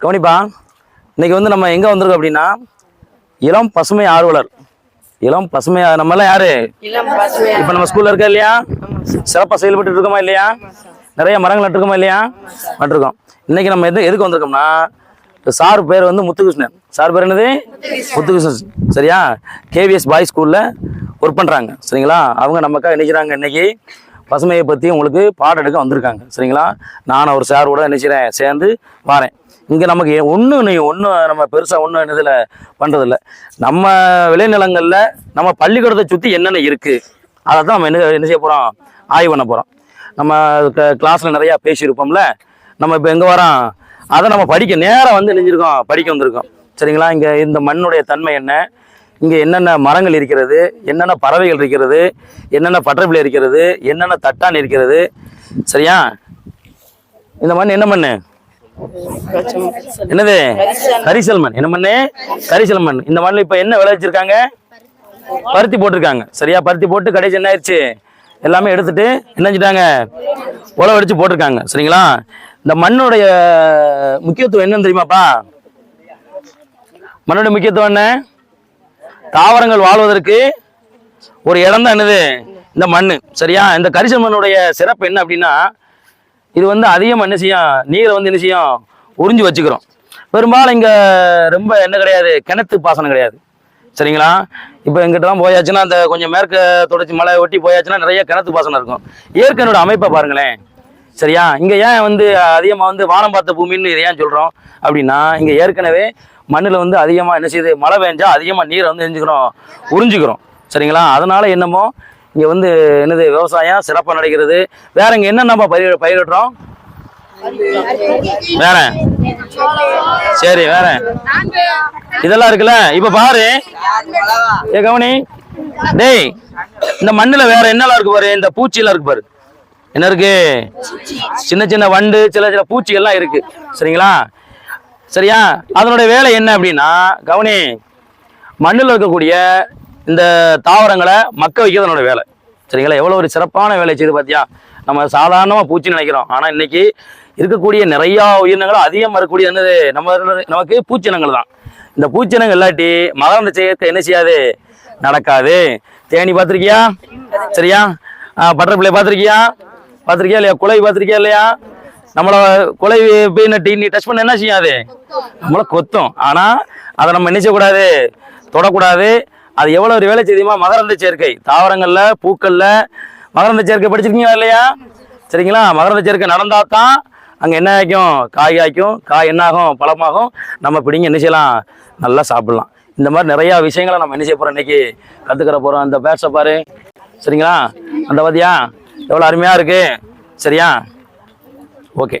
கவனிப்பா இன்னைக்கு வந்து நம்ம எங்கே வந்திருக்கோம் அப்படின்னா இளம் பசுமை ஆர்வலர். இளம் பசுமை ஆ- நம்ம எல்லாம் யாரு இப்போ நம்ம ஸ்கூல்ல இருக்கா இல்லையா? சிறப்பாக செயல்பட்டு இருக்கோமா இல்லையா? நிறைய மரங்கள் நட்டுருக்கோமா இல்லையா? நட்டுருக்கோம். இன்னைக்கு நம்ம எது எதுக்கு வந்திருக்கோம்னா சார் பேர் வந்து முத்துகிருஷ்ணன். சார் பேர் என்னது? முத்துகிருஷ்ணன். சரியா? கேவிஎஸ் பாய் ஸ்கூலில் ஒர்க் பண்ணுறாங்க சரிங்களா? அவங்க நமக்காக நினைக்கிறாங்க இன்னைக்கு. பசுமையை பற்றி உங்களுக்கு பாடம் எடுக்க வந்திருக்காங்க. சரிங்களா? நான் ஒரு சார் கூட நினைக்கிறேன் சேர்ந்து வாரேன். இங்கே நமக்கு ஒன்றும் நீ ஒன்றும் நம்ம பெருசாக ஒன்றும் இதில் பண்ணுறதில்ல நம்ம விளைநிலங்களில் நம்ம பள்ளிக்கூடத்தை சுற்றி என்னென்ன இருக்குது அதை தான் நம்ம என்ன என்ன செய்ய போகிறோம் ஆய்வு பண்ண போகிறோம் நம்ம கிளாஸில் நிறையா பேசியிருப்போம்ல. நம்ம இப்போ எங்கே வரோம்? அதை நம்ம படிக்க நேராக வந்து நெஞ்சிருக்கோம் படிக்க வந்திருக்கோம். சரிங்களா? இங்கே இந்த மண்ணுடைய தன்மை என்ன? இங்கே என்னென்ன மரங்கள் இருக்கிறது என்னென்ன பறவைகள் இருக்கிறது என்னென்ன பட்டர்பிளை இருக்கிறது என்னென்ன தட்டான் இருக்கிறது சரியா? இந்த மண் என்ன மண் என்னது? கரிசல் மண் என்ன மண்ணு? கரிசல் மண் இந்த மண்ணில் இப்போ என்ன விளைவிச்சிருக்காங்க? பருத்தி போட்டிருக்காங்க. சரியா? பருத்தி போட்டு கடைசி என்ன ஆயிடுச்சு எல்லாமே எடுத்துட்டு என்ன செஞ்சிட்டாங்க? உழவு அடிச்சு போட்டிருக்காங்க. சரிங்களா? இந்த மண்ணுடைய முக்கியத்துவம் என்னன்னு தெரியுமாப்பா? மண்ணுடைய முக்கியத்துவம் என்ன? தாவரங்கள் வாழ்வதற்கு ஒரு இடம் தான் என்னது? இந்த மண் சரியா? இந்த கரிசல் மண்ணுடைய சிறப்பு என்ன அப்படின்னா இது வந்து அதிகமாக என்ன செய்யும்? நீரை வந்து என்ன செய்யும்? உறிஞ்சி வச்சுக்கிறோம். பெரும்பாலும் இங்கே ரொம்ப என்ன கிடையாது? கிணத்து பாசனம் கிடையாது. சரிங்களா? இப்போ எங்கிட்டலாம் போயாச்சுன்னா அந்த கொஞ்சம் மேற்க தொடர்ச்சி மலை ஒட்டி போயாச்சுன்னா நிறைய கிணத்து பாசனம் இருக்கும். இயற்கையோட அமைப்பை பாருங்களேன். சரியா? இங்கே ஏன் வந்து அதிகமாக வந்து வானம் பார்த்த பூமின்னு இதை ஏன் சொல்கிறோம் அப்படின்னா இங்கே ஏற்கனவே மண்ணில் வந்து அதிகமாக என்ன செய்யுது? மழை பெஞ்சால் அதிகமாக நீரை வந்து எரிஞ்சுக்கிறோம் உறிஞ்சிக்கிறோம். சரிங்களா? அதனால் என்னமோ இங்கே வந்து என்னது விவசாயம் சிறப்பாக நடக்கிறது. வேற இங்கே என்னென்னப்பா பயிர் பயிரிடுறோம்? வேற. சரி வேற. இதெல்லாம் இருக்குல்ல? இப்ப பாரு. ஏ கவனி. டேய் இந்த மண்ணுல வேற என்னெல்லாம் இருக்கு பாரு? இந்த பூச்சியெல்லாம் இருக்கு பாரு. என்ன இருக்கு? சின்ன சின்ன வண்டு சில சில பூச்சிகள்லாம் இருக்கு. சரிங்களா? சரியா? அதனுடைய வேலை என்ன அப்படின்னா கவனி மண்ணில் இருக்கக்கூடிய இந்த தாவரங்களை மக்க வைக்கிறது அதனோட வேலை. சரிங்களா? எவ்வளோ ஒரு சிறப்பான வேலை செய்து பார்த்தியா நம்ம சாதாரணமாக பூச்சி நினைக்கிறோம். ஆனால் இன்னைக்கு இருக்கக்கூடிய நிறையா உயிரினங்களும் அதிகமாக இருக்கக்கூடிய என்னது? நம்ம நமக்கு பூச்சினங்கள் தான். இந்த பூச்சினங்கள் இல்லாட்டி மரம் சேர்க்கை என்ன செய்யாது? நடக்காது. தேனி பார்த்துருக்கியா? சரியா? பட்டர்ஃப்ளை பார்த்துருக்கியா? பார்த்துருக்கியா இல்லையா? குலை பார்த்துருக்கியா இல்லையா? நம்மளை குலை போய் டீ நீ டச் பண்ண என்ன செய்யாது நம்மளை கொத்தும். ஆனால் அதை நம்ம என்ன செய்யக்கூடாது? தொடக்கூடாது. அது எவ்வளோ ஒரு வேலை செய்யுமா மகரந்த சேர்க்கை. தாவரங்களில் பூக்களில் மகரந்த சேர்க்கை படிச்சிருக்கீங்களா இல்லையா? சரிங்களா? மகரந்த சேர்க்கை நடந்தால் தான் அங்கே என்ன ஆகும் காய் காய்க்கும் காய் என்னாகும்? பழமாகும். நம்ம பிடிங்க என்ன செய்யலாம்? நல்லா சாப்பிட்லாம். இந்த மாதிரி நிறையா விஷயங்களை நம்ம என்ன செய்ய போகிறோம் இன்றைக்கி கற்றுக்கிற போகிறோம் அந்த பேட்ஸை பாரு. சரிங்களா? அந்த பார்த்தியா எவ்வளோ அருமையாக இருக்கு. சரியா? ஓகே